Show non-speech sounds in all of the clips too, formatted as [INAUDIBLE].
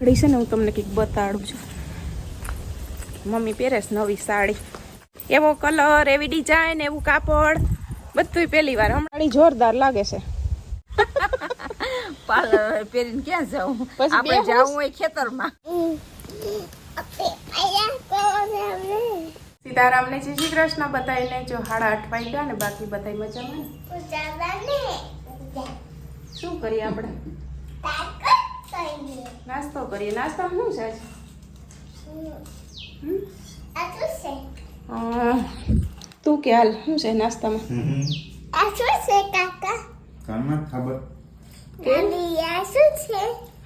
કડી છે ને હું તમને કંઈક બતાડું છું. મમ્મી પહેરેશ નવી સાડી. એવો કલર એવી ડિઝાઇન એવું કાપડ. બધુંય પહેલી વાર. હમણાં જોરદાર લાગે છે. [LAUGHS] પહેરીને ક્યાં જાઉં? આપણે બેહું હોય ખેતરમાં. સીતારામને જય શ્રી કૃષ્ણ બતાવીને જો હાડા આઠ વાગ્યા ને બાકી બધાય મજામાં શું કરીએ આપણે? નાસ્તો કરીએ. નાસ્તામાં શું છે આજે? તું કે હાલ શું છે નાસ્તામાં? કાનમાં ખબર.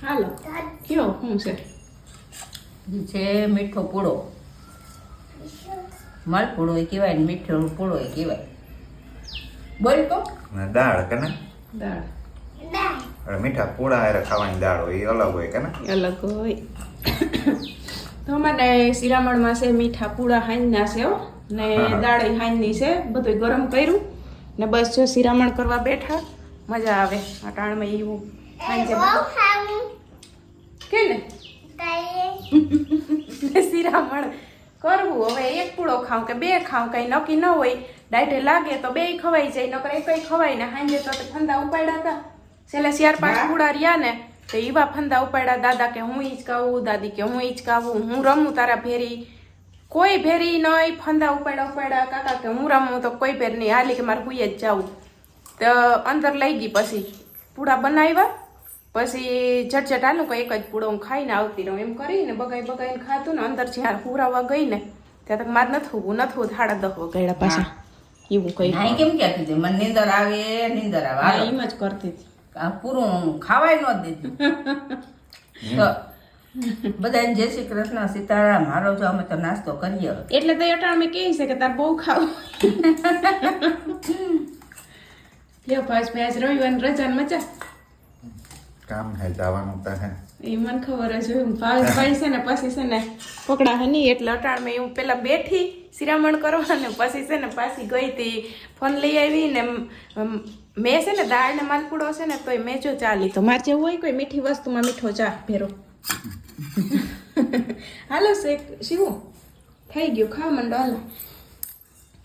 હાલો કયો શું છે? છે મીઠો પૂળો માલપૂળો એ કહેવાય ને મીઠો પૂળો એ કહેવાય. બોલ તો. દાળ કે દાળ. મીઠા પોળા હારે ખાવાની દાળ હોય એ અલગ હોય કે ને? અલગ હોય. તો મને શિરામણમાં છે મીઠા પૂડા હાંજના છે ને. દાળ હાંજની છે બધું ગરમ કર્યું. ને બસ જો શિરામણ કરવા બેઠા. મજા આવે. આ ટાણમાં એવું હાંજે કે ને? ને શિરામણ કરવું. હવે એક પૂળો ખાઉં કે બે ખાઉં કઈ નક્કી ન હોય. ડાયટે લાગે તો બે ખવાઈ જાય નકર એક ખવાય ને. હાંજે તો ઠંડા ઉપાડ્યા હતા. છેલ્લે ચાર પાંચ રહ્યા ને તો એવા ફંદા ઉપાડ્યા દાદા કે હું ઈજ કાવું દાદી કે હું ઈજ કાવું હું રમું તારા ભેરી કોઈ ભેરી નહીં ફંદા ઉપાડ્યા ઉપાડ્યા કાકા કે હું રમું તો કોઈ ભેર નહીં હાલી કે મારે હુઈ જ જાવું તો અંદર લઈ ગઈ પછી પૂડા બનાવ્યા પછી ઝટઝટ આલું કે એક જ પૂડો હું ખાઈને આવતી રહું એમ કરીને બગાઈ બગાઈને ખાતું ને અંદર જ્યાં હુરાવા ગઈ ને ત્યાં તક મારે નથી હોવું નથી હોવું સાડા દસ વગાડ્યા પાછા એવું કઈ કેમ કે મને નીંદર આવે નીંદર આવે એમ જ કરતી હતી પૂરું ખાવાય ન દીધું. તો બધાને જય શ્રી કૃષ્ણ સીતારામ હારો જો અમે તો નાસ્તો કરીએ એટલે તો અટાણ મેં કહે છે કે તાર બહુ ખાવ. [LAUGHS] લ્યો ભાઈ ભાઈ આજ રવિવાર રજા મજા. કામ હે જવાનું તો હે. એ મને ખબર જ હું ભાઈ છે ને પછી છે ને પકડા હે નહીં એટલે અટાણ મેં હું પેલા બેઠી શિરામણ કરવા ને પછી છે ને પાછી ગઈ હતી. ફોન લઈ આવી ને અમ, મેં છે ને દાળ ને માલપુડો છે ને તોય મેં જો ચા લીધો. મારે જેવું હોય કોઈ મીઠી વસ્તુમાં મીઠો ચા ભેરો. [LAUGHS] હાલો શેક શિવું. થઈ ગયું. ખા મંડો હાલો.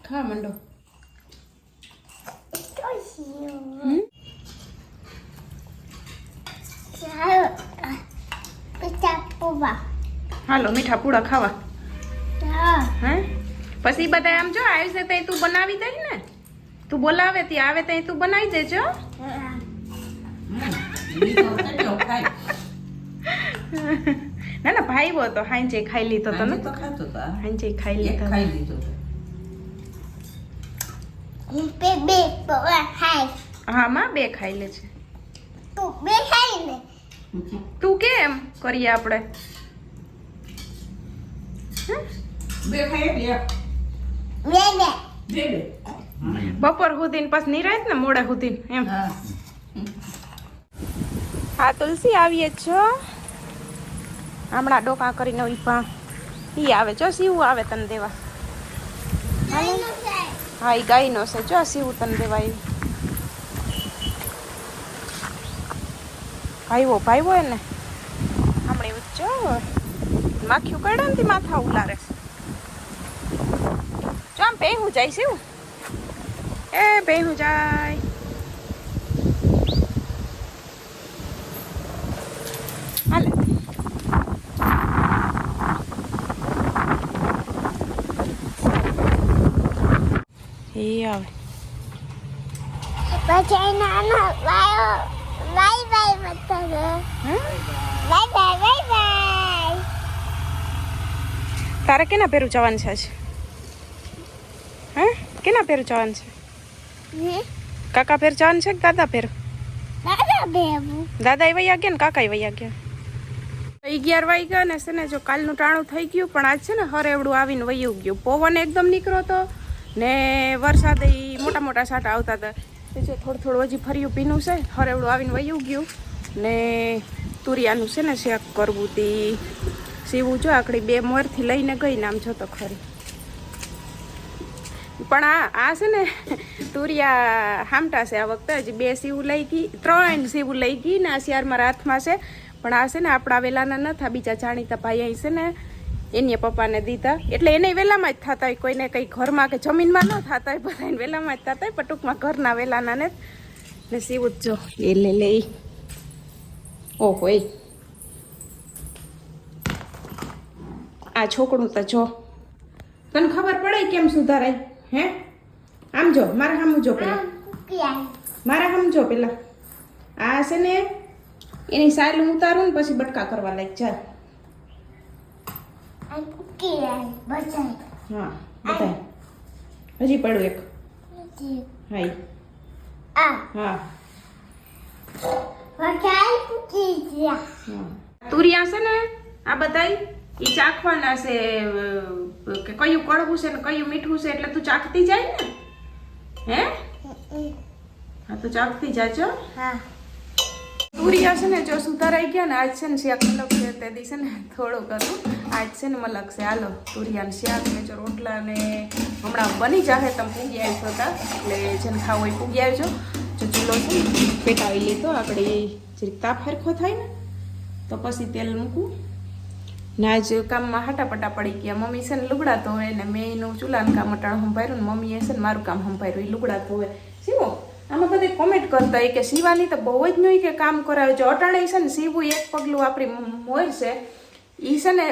ખા મંડો? હાલો મીઠા પૂડા ખાવા. હે. પછી બધા આમ જો આવી છે તું બનાવી દઈ ને. તું બોલાવે તી આવે ત્યાં તું બનાવી દેજો. તો ખાય. ના ના ભાઈ હો તો હાંજે ખાઈ લીધો તો ને. તો ખાતો તો હાંજે ખાઈ લીધો ખાઈ લીધો હા માં બે ખાઈ લે છે. તું કેમ કરીએ આપણે? બે ખાઈ બે બે. બે બે. બપોર સુધી પછી નિરાય ને મોડે સુધી એમ. હા. તુલસી આવીએ છો. હમણાં ડોકા કરીને ઊભા ઈ આવે છો સીવું આવે તને દેવા. હા ઈ ગાયનો છે. જો સીવું તને દેવા એ ભાઈવો ભાઈવો એને. હમણાં એવું જ માખ્યું કડે ને માથા ઉલારે. છે જો આમ પહેવું જાય શિવ એ પહેવું જાય. હાલે. એ આવે. હમ? તારે કેના પેરું જવાનું છે આજે? હે? કેના પેરું જવાનું છે? કાકા ફેર ચાન છે કે દાદા ફેર? દાદા એ વૈયા ગયા ને કાકા વૈયા ગયા. અગિયાર વાગ્યા ને છે ને જો કાલનું ટાણું થઈ ગયું પણ આજ છે ને હરેવડું આવીને વયું ગયું. પવન એકદમ નીકળો તો ને વરસાદ એ મોટા મોટા સાટા આવતા હતા. એ જો થોડું થોડું હજી ફર્યું પીનું છે હરેવડું આવીને વયું ગયું. ને તુરિયાનું છે ને શેક કરવું તી. સીવું જો આકડી બે મોરથી લઈને ગઈ ને આમ જોતો ખરી. પણ આ આ છે ને, તુરિયા હામટા છે. આ વખતે હજી બે સીવું લઈ ગઈ, ત્રણ સીવું લઈ ગઈ ને આ શિયાર મારા છે. પણ આ છે ને, આપણા વેલાના ન બીજા જાણીતા ભાઈ અહીં છે ને એની પપ્પાને દીધા. એટલે એને વેલામાં જ થતા હોય, કોઈને કંઈ ઘરમાં કે જમીનમાં ન થતા હોય, બધાને વેલામાં જ થતા હોય, પણ ટૂંકમાં ઘરના વેલાના ને ને સીવું જ જો, એ લે લે. ઓહો, એ. આ છોકરું તો જો. તને ખબર પડે કેમ સુધારાય? હે? આમ જો મારા સામું જો પેલા મારા સામું જો પેલા આ છે ને એની સાયલ હું ઉતારું ને પછી બટકા કરવા લાગ ચાલ હા બતાય હજી પડ્યું એક. હાઈ હા. હા. તુરિયા છે ને આ બધાય? ઈ ચાખવાના છે કે કયું કડવું છે ને કયું મીઠું છે એટલે તું ચાખતી જાય ને? હે? હા તો ચાખતી જાજો હા. તુરિયા છે ને જો સુધારાઈ ગયા ને આજ છે ને શાક મલક છે તે દિવસે ને થોડું કરું. આજ છે ને મલક છે. હાલો તુરિયાનું શાક ને જો રોટલા ને હમણાં બની જાહે તમે પૂગી આવશો હતા એટલે જેને ખાવું હોય પૂગી આવજો. જો ચૂલો છે ને પેટાવી લીધો આપણે જરીક તાપ હરખો થાય ને તો પછી તેલ મૂકવું ને જ કામમાં હાટાપટા પડી ગયા. મમ્મી છે ને લુગડા ધોવે ને મેં એનું ચૂલાનું કામ અટાણ સંભાળ્યું ને મમ્મીએ છે ને મારું કામ સંભાળ્યું. એ લુગડા ધોવે સીવો આમાં બધે કોમેન્ટ કરતા હોય કે સીવાની તો બહુ જ નહીં કે કામ કરાવે જો અટાણે છે ને સીવું એક પગલું આપણી મોર છે. એ છે ને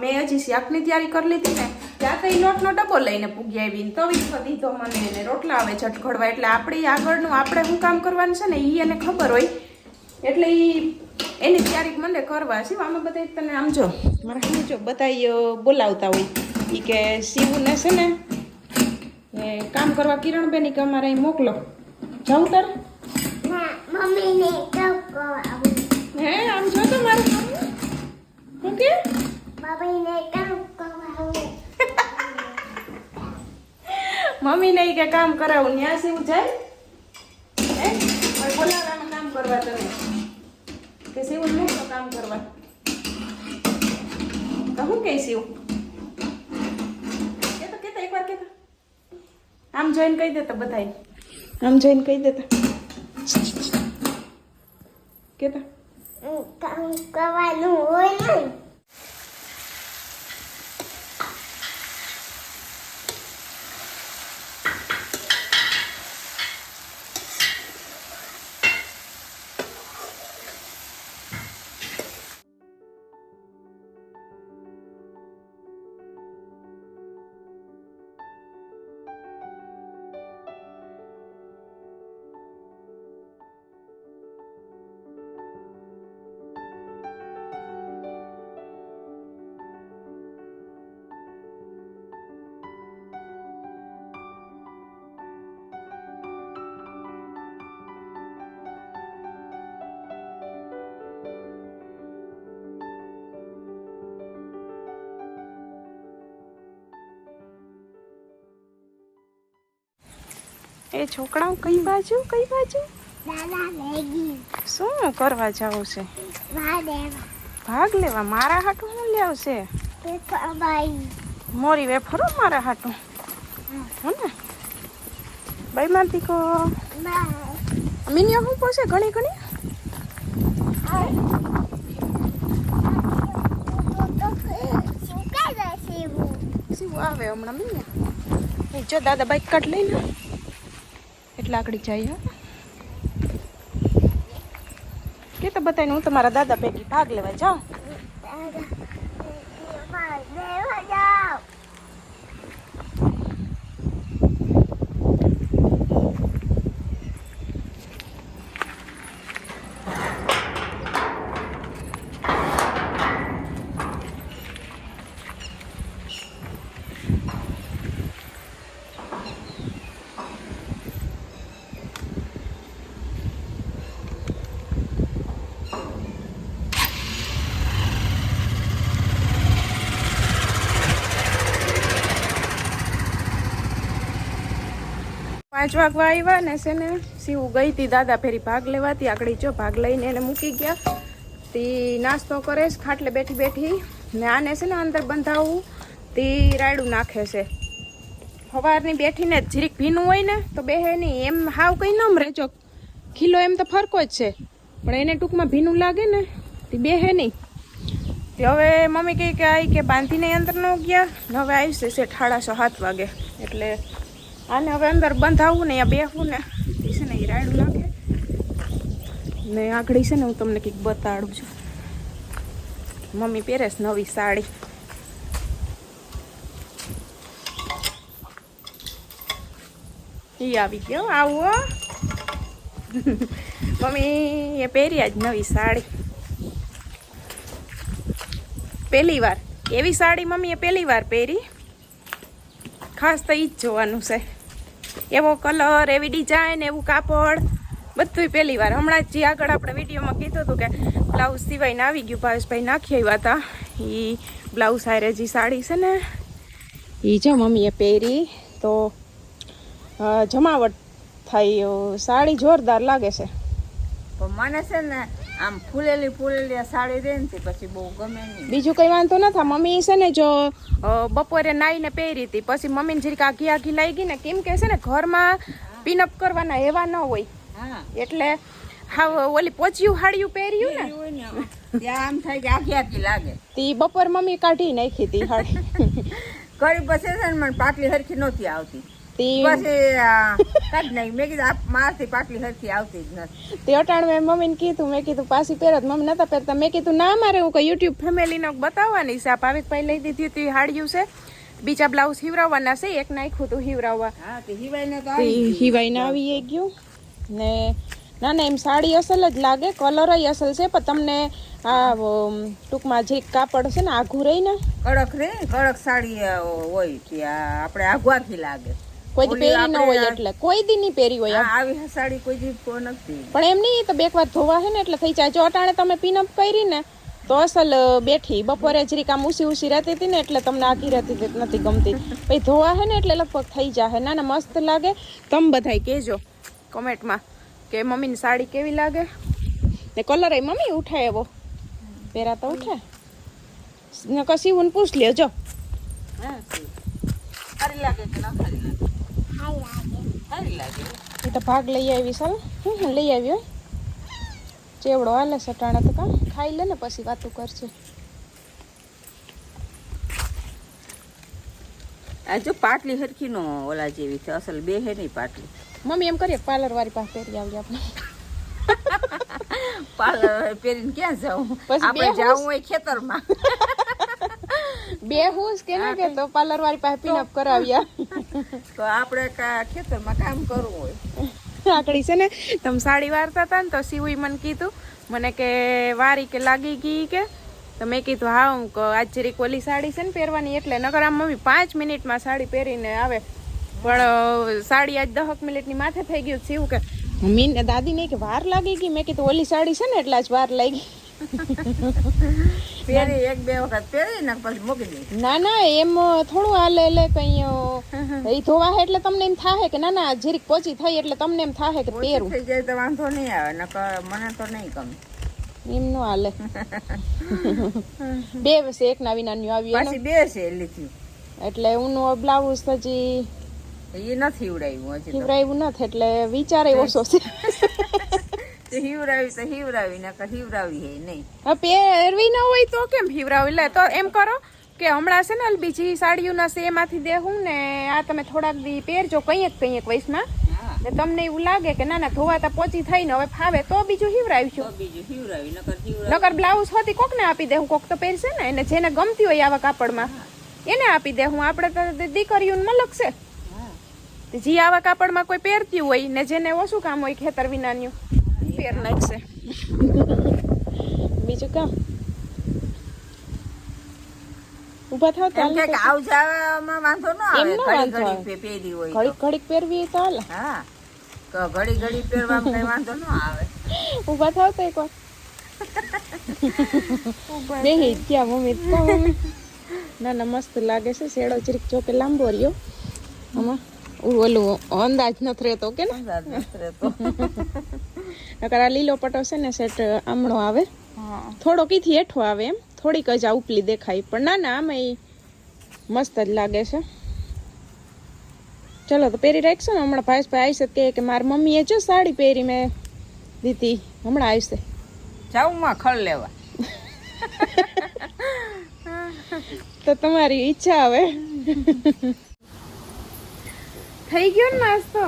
મેં હજી શાકની તૈયારી કરી લીધી ને ત્યાં તો એ લોટનો ડબ્બો લઈને પૂગી આવી ને તવી દીધો મને એને રોટલા આવે ઝટઘડવા એટલે આપણે આગળનું આપણે શું કામ કરવાનું છે ને એ એને ખબર હોય. એટલે ઈ એની તૈયારી મને કરવા છે. આમાં બધા તને આમ જો મારા જો બધા બોલાવતા હોય. એ કે શિવને છે ને એ કામ કરવા કિરણબેન કે અમારે અહીં મોકલો. જાઉં તાર? હે આમ જો તો મારું શું કે? મમ્મીને ઈ કે કામ કરાવું ત્યાં શિવ જાય? હે? બોલાવવામાં કામ કરવા કે શિવ મોકલો કામ કરવા. તો હું કે શિવ કેતા કેતા એકવાર કેતા. આમ જોઈને કહી દેતા બધાય. આમ જોઈને કહી દેતા. કેતા? કામ કરવાનું હોય ને એ છોકરાઓ કઈ બાજુ કઈ બાજુ? શું કરવા જવું છે? ભાગ લેવા. મારા હાટું શું લેવશે મોરી વેફરો મારા હાટું. હો. ને? બાયમાંથી કો બાય. મિનિયો શું પોસે ઘણી ઘણી? શું આવે હમણાં મિનિયા? જો દાદા બાઈક કાઢ લઈને. એટલે આકડી જાય કે તો બતાવીને હું તમારા દાદા ભેગી ભાગ લેવા જાઉં? પાંચ વાગવા આવ્યા ને છે ને સીવું ગઈ હતી દાદા ફેરી ભાગ લેવાતી આગળ જો ભાગ લઈને એને મૂકી ગયા. તે નાસ્તો કરે છે, ખાટલે બેઠી બેઠી. ને આને છે ને અંદર બંધાવું, તે રાયડું નાખે છે. સવારની બેઠીને જીરીક ભીનું હોય ને, તો બેહે નહીં. એમ હાવ કંઈ નમ રહેજો ખીલો એમ તો ફરકો જ છે. પણ એને ટૂંકમાં ભીનું લાગે ને, તે બે હે નહીં. તે હવે મમ્મી કહે કે આવી કે બાંધીને અંદર ન ગયા. હવે આવી છે સાડા સાત વાગે. એટલે આને હવે અંદર બંધાવવું ને અહીંયા બેસવું ને. એ છે ને એ રાયડું નાખે ને આગળ છે ને હું તમને કંઈક બતાડું છું. મમ્મી પહેરે છે નવી સાડી. એ આવી ગયો, આવો. મમ્મી, એ પહેર્યા જ નવી સાડી. પહેલી વાર. એવી સાડી મમ્મીએ પહેલી વાર પહેરી. ખાસ તો ઈ જ જોવાનું છે. એવો કલર, એવી ડિઝાઇન એવું કાપડ. બધું પહેલી વાર. હમણાં જ આગળ આપણે વિડીયોમાં કીધું હતું કે બ્લાઉઝ સિવાયને આવી ગયું, ભાવેશભાઈ નાખી આવ્યા હતા. એ બ્લાઉઝ હારે જે સાડી છે ને એ જો મમ્મીએ પહેરી. તો જમાવટ થઈ, સાડી જોરદાર લાગે છે. મને છે ને આમ ફૂલેલી ફૂલેલી સાડી દે ને પછી બહુ ગમે નહીં. બીજું કઈ વાંધો નથા મમ્મી છે ને જો બપોરે નાઈને પહેરી હતી. પછી મમ્મીને જરીક આઘી આઘી લાગી ગઈ ને કેમ કે છે ને ઘરમાં પિનઅપ કરવાના એવા ન હોય. એટલે હા ઓલી પોચ્યું હાડિયું પહેર્યું ને ત્યાં આમ થાય કે આખી આખી લાગે. તી બપોર મમ્મી કાઢી નાખી હતી હાડી. ઘડી પછી છે ને મને પાટલી હરખી નહોતી આવતી. બીજા બ્લાઉઝ હિવરાવવાના છે. એક નાખ્યું તું હિવરાવવા. હા ના આવી ગયું. હિવાઈને આવી ગયું. ને ના ના એમ સાડી અસલ જ લાગે કલર અસલ છે પણ તમને આ ટૂંકમાં જે કાપડ છે ને આઘું રહી ને? કડક રે કડક સાડી હોય કે આપણે આઘવાથી લાગે. કોઈ દી પહેરી ન હોય એટલે. કોઈ દી નહીં પહેરી હોય આવી સાડી કોઈ દી નથી પણ એમ નહીં તો બે વાર ધોવા છે ને એટલે થઈ જાય. જો અટાણે તમે પિનઅપ કરી ને તો અસલ બેઠી. બપોરે જરીક આમ ઉસી ઉસી રહેતી હતી ને એટલે તમને આખી રહેતી નથી ગમતી. પછી ધોવા છે ને એટલે લગભગ થઈ જાય ના ના મસ્ત લાગે. તમે બધાય કહેજો કોમેન્ટમાં કે મમ્મીની સાડી કેવી લાગે? ને કલર એ મમ્મી ઉઠે એવો. પહેરા તો ઉઠે ને કશી હું પૂછ લ્યો જો હા સારી લાગે કે ના સારી લાગે? સારી લાગે. એ તો ભાગ લઈ આવી સાલ હું લઈ આવ્યો. ચેવડો હાલે સટાણા તો કા? ખાઈ લે ને પછી વાતું કરશે આ જો પાટલી હરખી નો ઓલા જેવી છે અસલ બે હે નહીં પાટલી. મમ્મી એમ કરીએ પાર્લર વાળી પાસે પહેરી આવીએ આપણે. [LAUGHS] પાર્લર પહેરીને ક્યાં જાઉં? પછી આપણે જાવું હોય ખેતરમાં. બે હું કે ના કે તો પાર્લર વાળી પાસે પિનઅપ કરાવ્યા. [LAUGHS] તો આપણે કા- ખેતરમાં કામ કરવું હોય. આકડી છે ને તમે સાડી વારતા હતા ને તો સીવી મને કીધું. મને કે વારી કે લાગી ગઈ કે? તો મેં કીધું હા હું આજ જરીક ઓલી સાડી છે ને પહેરવાની એટલે નકર આમ મમ્મી પાંચ મિનિટમાં સાડી પહેરીને આવે. પણ સાડી આજ દહક મિનિટની માથે થઈ ગયું સીવું કે. મમ્મી દાદી ને કે વાર લાગી ગઈ? મેં કીધું ઓલી સાડી છે ને એટલે આજ વાર લાગી [LAUGHS] પહેરી એક બે વખત પહેરી ને પછી મૂકી દે. ના ના એમ થોડું હાલે એટલે કઈ [LAUGHS] એ ધોવા હે એટલે તમને એમ થાહે કે ના ના જરીક પોચી થઈ એટલે તમને એમ થાહે કે પહેરું. થઈ જાય તો વાંધો નહીં આવે નકર મને તો નહીં ગમે. એમ નો હાલે. [LAUGHS] બે વર્ષે એક ના વિના ન્યુ આવ્યું પાછી બે છે લીધી. એટલે હું બ્લાઉઝ હજી એ નથી ઉડાવ્યું હજી તો. નથી એટલે વિચારે ઓછો છે તે હિવરાવી તો હિવરાવી નકર હિવરાવી હે નહીં. પહેરવી ન હોય તો કેમ હિવરાવી? લે તો એમ કરો કે હમણાં છે ને બીજી સાડીઓના છે એમાંથી દેહું ને આ તમે થોડાક દી પહેરજો કંઈક કંઈક વયસમાં. ને તમને એવું લાગે કે ના ના ધોવાતા પોચી થઈને હવે ફાવે તો બીજું હિવરાવીશું બીજું હિવરાવી નકર નકર બ્લાઉઝ હોતી કોકને આપી દે હું કોક તો પહેરશે ને એને જેને ગમતી હોય આવા કાપડમાં. એને આપી દે હું આપણે દીકરીઓને મલક છે. જે આવા કાપડમાં કોઈ પહેરતી હોય ને જેને ઓછું કામ હોય ખેતર વિનાનું. નાખશે [LAUGHS] બીજું કામ? ઊભા થાવ તો કે આવ જાવામાં વાંધો ન આવે. ઘડી ઘડી. પહેરી હોય ઘડી ઘડીક પહેરવી તો હાલ. હા. તો ઘડી ઘડી પહેરવામાં કઈ વાંધો ન આવે. [LAUGHS] ઊભા થાવ તો એકવાર. બેહી ગયા મમ્મી. તો ના ના મસ્ત લાગે છે. શેડો જરીક ચોકે લાંબો રહ્યો. આમાં ઓલું અંદાજ નથી રહેતો કે ને? અંદાજ નથી રહેતો. [LAUGHS] નકર આ લીલો પટો છે ને સેટ આમણો આવે. થોડો કીથી હેઠો આવે એમ. થોડીક જ આ ઉપલી દેખાય. પણ ના ના આમાં મસ્ત જ લાગે છે. ચલો તો પહેરી રાખશો ને? હમણાં ભાઈસભાઈ આવી તો કે મારી મમ્મીએ જો સાડી પહેરી મેં દીધી. હમણાં આવશે. જાઉં માં ખળ લેવા. [LAUGHS] તો તમારી ઈચ્છા હવે [LAUGHS] થઈ ગયો ને નાસ્તો?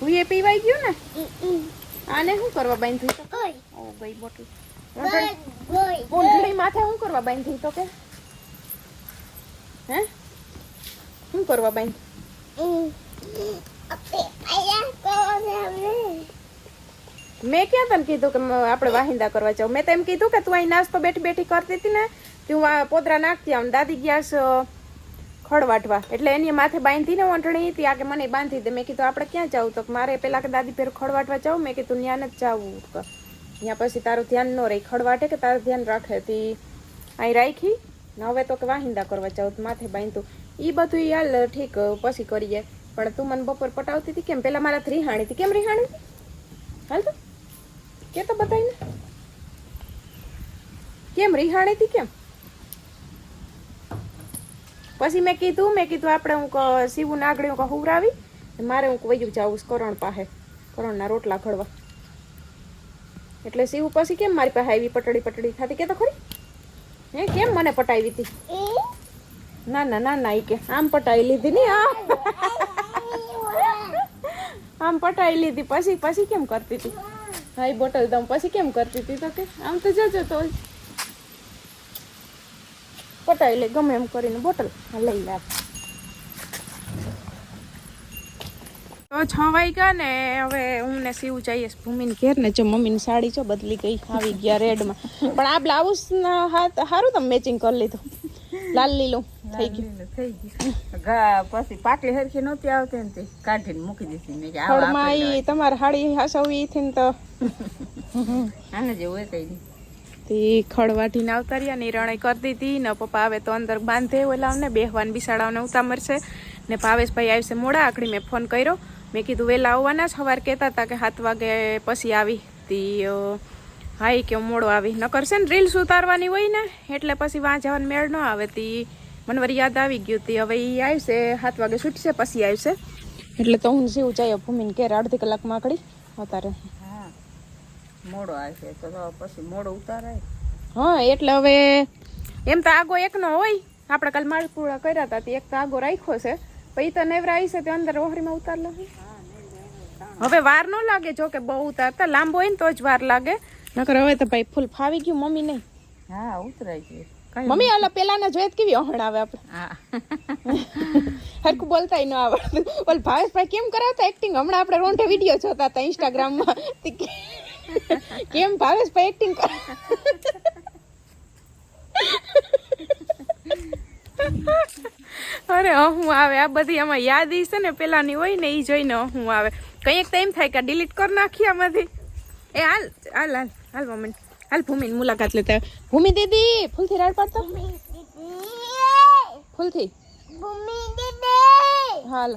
હું એ પીવાઈ ગયું ને? આને શું કરવા બાંધી તો ઓ ભાઈ બોટલ. માથે શું કરવા બાંધી તો કે હે? શું કરવા બાંધી. મેં ક્યાં તને કીધું કે આપણે વાહિંદા કરવા જાઉં? મેં તો એમ કીધું કે તું અહીં નાસ્તો બેઠી બેઠી કરતી હતી ને તું પોદરા નાખતી આમ દાદી ગયા છે. ખડ વાટવા એટલે એની માથે બાંધી ને વંટણી હતી આ કે મને બાંધી દે. મેં કીધું, આપણે ક્યાં જવું? તો મારે પેલા કે દાદી પેર ખડ વાટવા જવું મેં કીધું ત્યાં જ જવું. ત્યાં પછી તારું ધ્યાન ન રહી. ખડ વાટે કે તારું ધ્યાન રાખે? તી અહીં રાખી. ને હવે તો કે વાહિંદા કરવા જવું માથે બાંધતું એ બધું યાલ ઠીક પછી કરીએ. પણ તું મને બપોર પટાવતી હતી કેમ? પેલા મારા રીહાણી હતી. કેમ રીહાણી? હતી હાલ તો. કે તો બતાવીને કેમ રિહાણી હતી કેમ? પછી મેં કીધું મેં કીધું આપણે હું સીવું નાગડી હું હુવરાવી મારે હું વયું છે કરણ પાસે, કરણના રોટલા ઘડવા. એટલે સીવું પછી કેમ મારી પાસે આવી પટડી પટડી? થતી કે તો ખરી? હે, કેમ મને પટાવી હતી? ના ના ના ના કે, આમ પટાવી લીધી ને આમ પટાવી લીધી, પછી પછી કેમ કરતી હતી? એ બોટલ દમ પછી કેમ કરતી હતી તો કે, આમ તો જજો તો પટાવી લે ગમે એમ કરીને બોટલ લઈ લે. તો છ વાગ્યા ને હવે હું ને સીવું જઈએ ભૂમિની ઘેર ને જો મમ્મીની સાડી જો બદલી ગઈ આવી ગયા રેડમાં. પણ આ બ્લાઉઝ ના સારું તમે મેચિંગ કરી લીધું. લાલ લીલું થઈ ગયું. થઈ ગયું. પછી પાટલી હરખી નહોતી આવતી ને તે કાઢીને મૂકી દીધી મેં તમારે હાડી હાસવી થી ને તો આને જેવું હોય કઈ નહીં. તે ખડ વાટીને આવતા રહ્યા ને રણે કરતી હતી ને પપ્પા આવે તો અંદર બાંધે ઓલા ને બેહવાન બિસાડાવને ઉતામર છે ને ભાવેશભાઈ આવશે મોડા આકડી મેં ફોન કર્યો. મેં કીધું, વહેલા આવવાના જ સવાર કહેતા હતા કે સાત વાગે પછી આવી તી હા કે મોડો આવી. ન કરશે ને રીલ્સ ઉતારવાની હોય ને, એટલે પછી વાં જવાનું મેળ ન આવે તી. મને વળી યાદ આવી ગયું તી. હવે એ આવશે, સાત વાગે છૂટશે, પછી આવશે. એટલે તો હું જેવું જાય ભૂમિને ઘેર અડધી કલાકમાં આકડી અતારે મોડો આવશે તો પછી મોડો ઉતારાય. હા એટલે હવે એમ તો આગો એકનો હોય. આપણે કાલ માળપુરા કર્યા હતા તે એક તો આગો રાખ્યો છે. પછી તો નેવરા આવી છે તે અંદર ઓહરીમાં ઉતાર લે. હવે વાર ન લાગે જો કે બહુ ઉતારતા લાંબો હોય ને તો જ વાર લાગે. નકર હવે તો ભાઈ ફૂલ ફાવી ગયું મમ્મી નહીં હા ઉતરાય ગયું મમ્મી આલા પેલાના જોઈએ તો કેવી અહણ આવે આપણે હરખું બોલતાય ન આવડતું. ઓલ ભાવેશભાઈ કેમ કરાવતા એક્ટિંગ હમણાં આપણે રોંઢે વીડિયો જોતા હતા ઇન્સ્ટાગ્રામમાં કેમ ભાવેશભાઈ એક્ટિંગ કરે? અરે હું આવે. આ બધી આમાં યાદી છે ને પેલાની હોય ને એ જોઈને હું આવે. કંઈક તો એમ થાય કે ડિલીટ કરી નાખી આમાંથી. એ હાલ હાલ હાલ હાલ મમ્મી. હાલ ભૂમિની મુલાકાત લેતા. ભૂમિ દીદી ફૂલથી રાડ પાડતો? ફૂલથી? હાલ.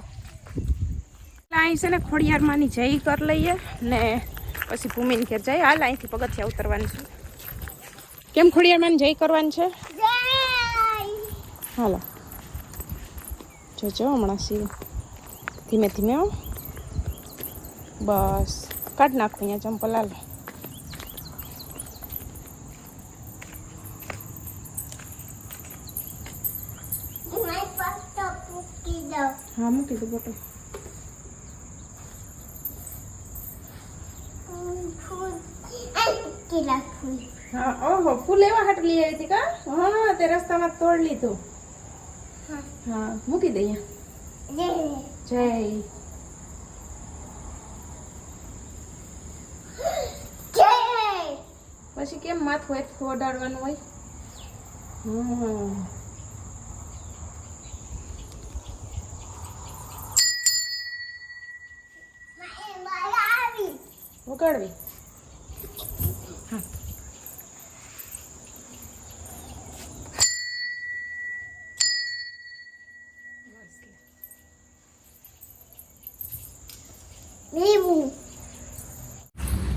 અહીં છે ને ખોડિયારમાંની જઈ કર લઈએ ને પછી ભૂમિને ઘેર જાય. હાલ અહીંથી પગથિયા ઉતરવાની છે. કેમ ખોડિયારમાં જય કરવાની છે? હાલો. જોજો હમણાં સી ધીમે ધીમે બસ. કાઢ નાખો અહીંયા ચંપલ હાલ. હા મૂકી દો બોટલ. હા ઓહો ફૂલ એવા હાટ લઈ આવી હતી કા? હા તે રસ્તામાં તોડ લીધું. હા. મૂકી દઈએ. જય. પછી કેમ માથું એટલું ઓડાડવાનું હોય? હા વગાડવી Limu.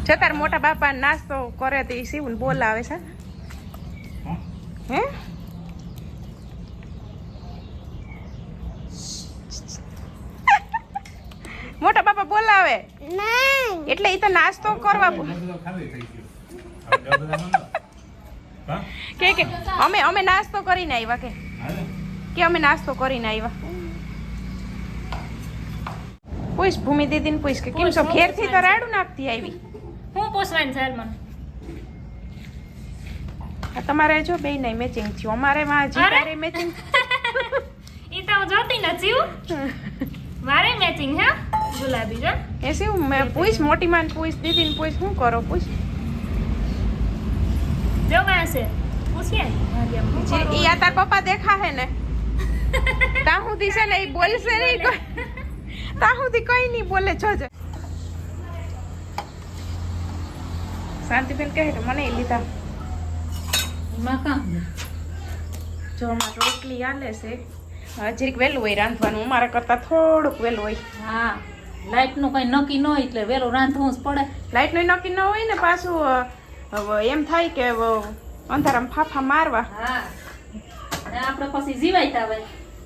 છે તાર મોટા બાપા નાસ્તો કરે તો એ શિવને બોલાવે છે. હે? [LAUGHS] મોટા બાપા બોલાવે? એટલે એ તો નાસ્તો કરવા કે કે અમે અમે નાસ્તો કરીને આવ્યા કે. કે અમે નાસ્તો કરીને આવ્યા પૂછ ભૂમિ દીદીને પૂછ કે કેમ છો? ઘેરથી તો રાડું નાખતી આવી. હું પોસવાની છે મને. આ તમારે જો બે નહીં મેચિંગ થયું. અમારે માં જીતારે મેચિંગ [LAUGHS] ઈ તો હું જોતી નથી હું. મારે મેચિંગ હે? ગુલાબી જો. એ શું મેં પૂછ મોટી માન પૂછ દીદીને પૂછ શું કરો પૂછ? જો માં છે પૂછીએ. હું ઈ આ તાર પપ્પા દેખા હે ને? [LAUGHS] તા સુધી છે ને ઈ બોલશે નહીં કોઈ. [LAUGHS] તા દી કઈ નહીં બોલે જોજે શાંતિબેન કહે કે મને લીધા. એમાં કાં? જો અમારે રોટલી આલે છે હજીક વહેલું હોય રાંધવાનું અમારા કરતા થોડુંક વહેલું હોય. હા લાઈટનું કઈ નક્કી ન હોય એટલે વહેલું રાંધવું જ પડે. લાઈટનું નક્કી ન હોય ને પાછું એમ થાય કે અંધારામાં ફાફા મારવા. હા આપણે પછી જીવાય આવે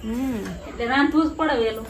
હમ. એટલે રાંધવું જ પડે વેલું.